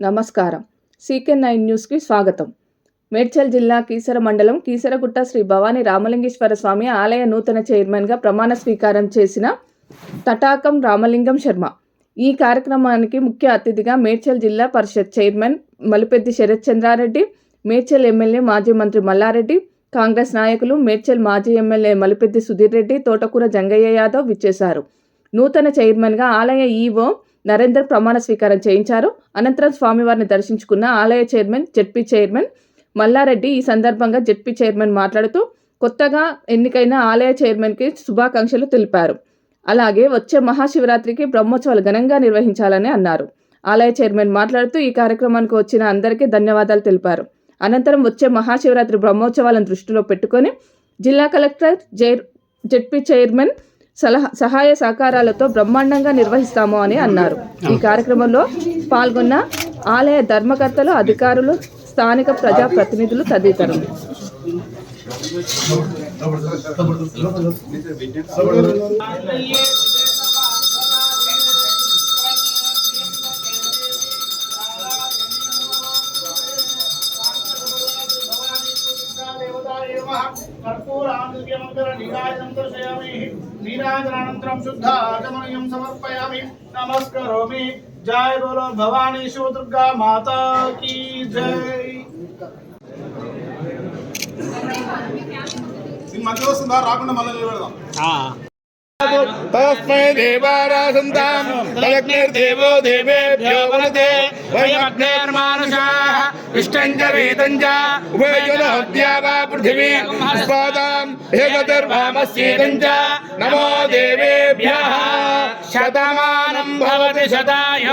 నమస్కారం. CK nine న్యూస్కి స్వాగతం. మేడ్చల్ జిల్లా కీసర మండలం కీసరగుట్ట శ్రీ భవానీ రామలింగేశ్వర స్వామి ఆలయ నూతన చైర్మన్గా ప్రమాణ స్వీకారం చేసిన తటాకం రామలింగం శర్మ. ఈ కార్యక్రమానికి ముఖ్య అతిథిగా మేడ్చల్ జిల్లా పరిషత్ చైర్మన్ మలిపెద్ది శరత్ చంద్రారెడ్డి మేడ్చల్ ఎమ్మెల్యే మాజీ మంత్రి మల్లారెడ్డి కాంగ్రెస్ నాయకులు మేడ్చల్ మాజీ ఎమ్మెల్యే మలిపెద్ది సుధీర్ రెడ్డి తోటకూర జంగయ్య యాదవ్ విచ్చేశారు. నూతన చైర్మన్గా ఆలయ ఈవో నరేందర్ ప్రమాణ స్వీకారం చేయించారు. అనంతరం స్వామివారిని దర్శించుకున్న ఆలయ చైర్మన్ జెడ్పీ చైర్మన్ మల్లారెడ్డి ఈ సందర్భంగా జెడ్పీ చైర్మన్ మాట్లాడుతూ కొత్తగా ఎన్నికైన ఆలయ చైర్మన్కి శుభాకాంక్షలు తెలిపారు. అలాగే వచ్చే మహాశివరాత్రికి బ్రహ్మోత్సవాలు ఘనంగా నిర్వహించాలని అన్నారు. ఆలయ చైర్మన్ మాట్లాడుతూ ఈ కార్యక్రమానికి వచ్చిన అందరికీ ధన్యవాదాలు తెలిపారు. అనంతరం వచ్చే మహాశివరాత్రి బ్రహ్మోత్సవాలను దృష్టిలో పెట్టుకొని జిల్లా కలెక్టర్ జైర్ జెడ్పీ చైర్మన్ సలహా సహాయ సహకారాలతో బ్రహ్మాండంగా నిర్వహిస్తాము అని అన్నారు ఈ కార్యక్రమంలో పాల్గొన్న ఆలయ ధర్మకర్తలు అధికారులు స్థానిక ప్రజాప్రతినిధులు తదితరులు నీరాజనానంతరం శుద్ధ ఆచమనీయం సమర్పయామి. నమస్కరోమి. జయ బోలో భవానీ శివ దుర్గా మాతా కీ జై. మధ్య వస్తుందా? రాకుండా మళ్ళీ నిలబెడదాం. پیم درد نمو دن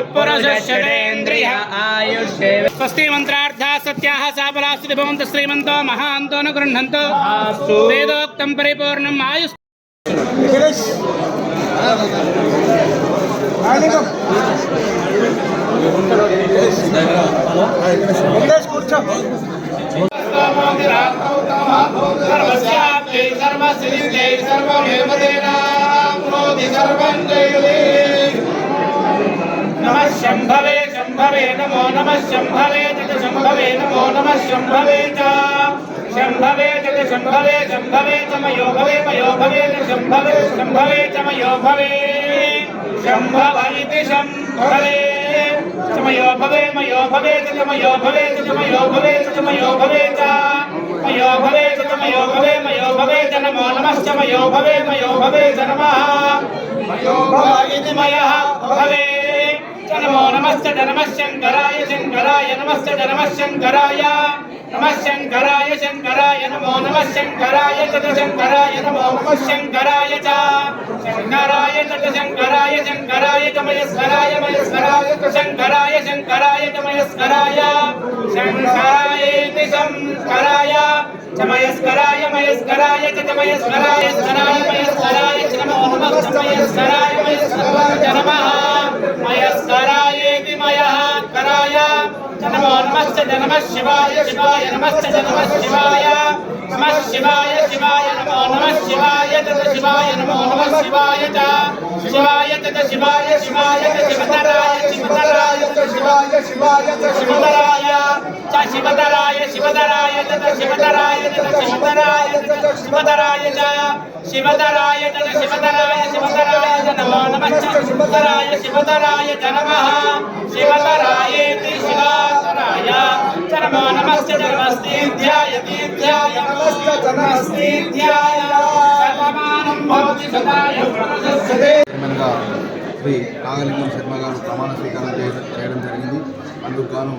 پورے دیا منتر ستیہ سا پلاس مہانت ن گو پری پورن آیوشم సర్వస్యాప్తి సర్వసిద్ధ్యై సర్వమేవ తేనాప్నోతి సర్వం జయతే నమ శంభవే శంభవే నమో నమ శంభవే జగ శంభవే నమో నమ శంభవే చ శంభవే జగ శంభవే శంభవే చమయో భవే శంభవైతి శంభవే చమయో భవే మయో భవే చమయో భవే చమయో భవే చమయో భవే చ మయో భవే చమయో భవే మయో భవే మయో భవే చ నమో నమశ్చ మయో భవే మయో భవే చ నమః మయో భవ ఇతి మయః భవే చ నమో నమశ్చ నమః శంకరాయ శంకరాయ నమశ్చ నమః శంకరాయ నమః శంకరాయ శంకరాయ నమో నమః శంకరాయ చ శంకరాయ నమో నమః శంకరాయ చ శంకరాయ చ శంకరాయ శంకరాయ చ మయస్కరాయ మయస్కరాయ చ శంకరాయ శంకరాయ చ మయస్కరాయ శంకరాయేతి శంకరాయ చ మయస్కరాయ మయస్కరాయ చ మయస్కరాయ స్కరాయ మయస్కరాయ చ నమో నమః చ మయస్కరాయ మయస్కరాయ చ నమః మయస్కరాయేతి మయః కరాయ చ నమో నమశ్చ నమః శివాయ శివాయ నమశ్చ నమః శివాయ నమః శివాయ శివాయ నమో నమః శివాయ చ శివాయ నమో నమః శివాయ చ శివాయ చ శివాయ శివాయ చ శివతరాయ శివతరాయ చ శివాయ శివాయ చ శివతరాయ చ శివతరాయ శివతరాయ చ శివతరాయ చ శివతరాయ చ శివతరాయ చ శివతరాయ చ శివతరాయ శివతరాయ నమో నమః శివతరాయ శివతరాయ నమః శివతరాయేతి శివతరాయ చ నమో సర్వమానం భవతి సదాయ ప్రదర్శతే శ్రీ నాగలింగం శర్మ గారు ప్రమాణ స్వీకారం చేయడం జరిగింది. అందుకు గాను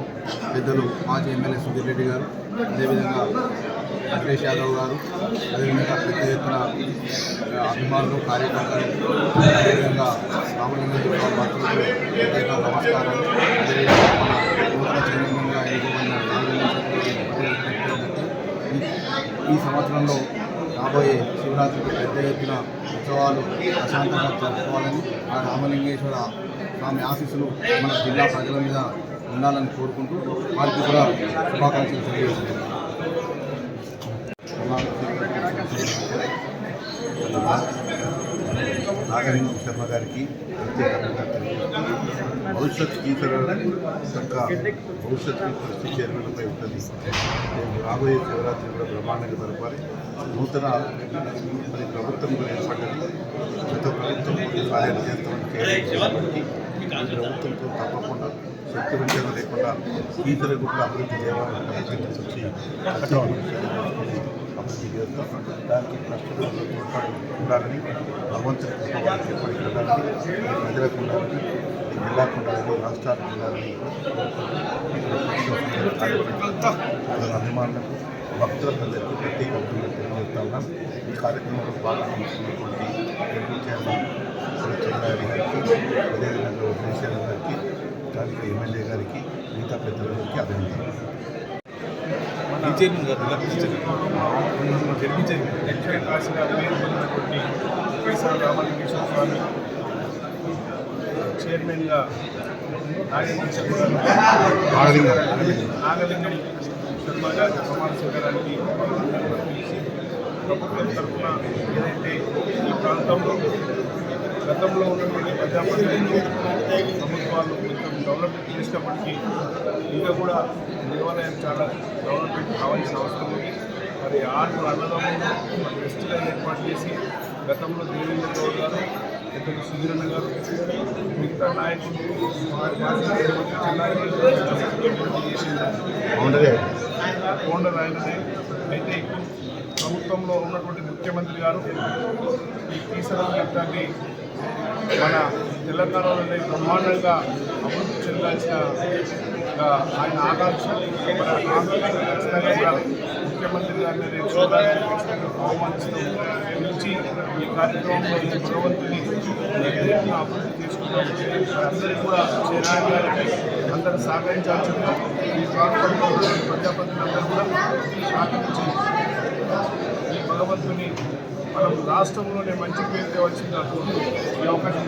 పెద్దలు మాజీ ఎమ్మెల్యే సుధీర్ రెడ్డి గారు అదేవిధంగా అఖిలేష్ యాదవ్ గారు అదేవిధంగా పెద్ద ఎత్తున అభిమానులు కార్యకర్తలు అదేవిధంగా రామలింగం భక్తులకు ప్రత్యేక నమస్కారాలు. అదేవిధంగా మన నూతన చైర్మన్గా ఎన్నుకోబడిన నాగలింగం శర్మ గారికి ప్రత్యేక ఈ- ఈ సంవత్సరంలో రాబోయే శివరాత్రికి పెద్ద ఎత్తున ఉత్సవాలు ప్రశాంతంగా జరుపుకోవాలని ఆ రామలింగేశ్వర స్వామి ఆశీస్సులు మన జిల్లా ప్రజల మీద ఉండాలని కోరుకుంటూ వారికి కూడా శుభాకాంక్షలు తెలియజేస్తున్నాను. నాగలింగం శర్మ గారికి ప్రత్యేకంగా భవిష్యత్ కీసర యొక్క భవిష్యత్ ట్రస్టీ చైర్మన్పై ఉంటుంది. రేపు రాబోయే శివరాత్రి కూడా బ్రహ్మాండంగా జరపాలి. నూతన మరి ప్రభుత్వం కూడా ఏర్పడ్డది గత ప్రభుత్వం కొన్ని కార్యాలు చేస్తామని చేయడానికి ప్రభుత్వంతో తప్పకుండా శక్తి వంచన లేకుండా గీతల గుట్ల అభివృద్ధి చేయాలని వచ్చి అభివృద్ధి చేస్తాం. దానికి ప్రస్తుతం ఉండాలని భగవంతుని ఎప్పటికీ ప్రజలకు ఉండాలని ఈ జిల్లాకు ఉండాలని రాష్ట్రానికి ఉండాలని కోరుకుంటున్నాను. అభిమానులకు భక్తులందరికీ ప్రత్యేక అభివృద్ధి తెలియజేస్తా ఉన్నాం ఈ కార్యక్రమంలో పాల్గొంటున్నటువంటి ఎంపీ చైర్మన్ శరత్ చంద్రారెడ్డి గారికి అదేవిధంగా శ్రీశైలం గారికి స్థానిక ఎమ్మెల్యే గారికి మిగతా పెద్దలందరికీ అభినందనలు దక్షిణ కాశీగా పేరు పొందినటువంటి కేసర రామలింగేశ్వర స్వామి చైర్మన్గా నాగలింగడి శర్మ గారి ప్రమాణ స్వీకారానికి ప్రభుత్వం తరఫున ఏదైతే ఈ ప్రాంతంలో గతంలో ఉన్నటువంటి ప్రజాప్రతినిధులు ప్రభుత్వాలు కొంచెం డెవలప్మెంట్ చేసినప్పటికీ ఇంకా కూడా దేవాలయం చాలా డెవలప్మెంట్ కావాల్సిన అవసరం ఉంది మరి ఆరు అన్నదమ్ములు మరి ఫెస్టివల్ ఏర్పాటు చేసి గతంలో దేవేంద్ర గౌడ్ గారు పెద్దలు సుధీరణ గారు మిగతా నాయకులు అయితే ప్రభుత్వంలో ఉన్నటువంటి ముఖ్యమంత్రి గారు ఈ తీసర యుద్ధాన్ని మన తెలంగాణలోనే బ్రహ్మాండంగా అభివృద్ధి చెందాల్సిన ఆయన ఆకాంక్ష మన ఖచ్చితంగా ముఖ్యమంత్రి గారిని రేపు పిలిచి ఈ కార్యక్రమంలో ఈ భగవంతుని ఎదురుగా అభివృద్ధి చేసుకుంటాం అందరికీ కూడా చేరాలని అందరూ సహకరించాల్సిందిగా ఈ ప్రాంతంలో ప్రజాప్రతినిధులందరూ కూడా సహకరించి ఈ భగవంతుని మనం రాష్ట్రంలోనే మంచి పేరు తేవచ్చిందా ఈ అవకాశం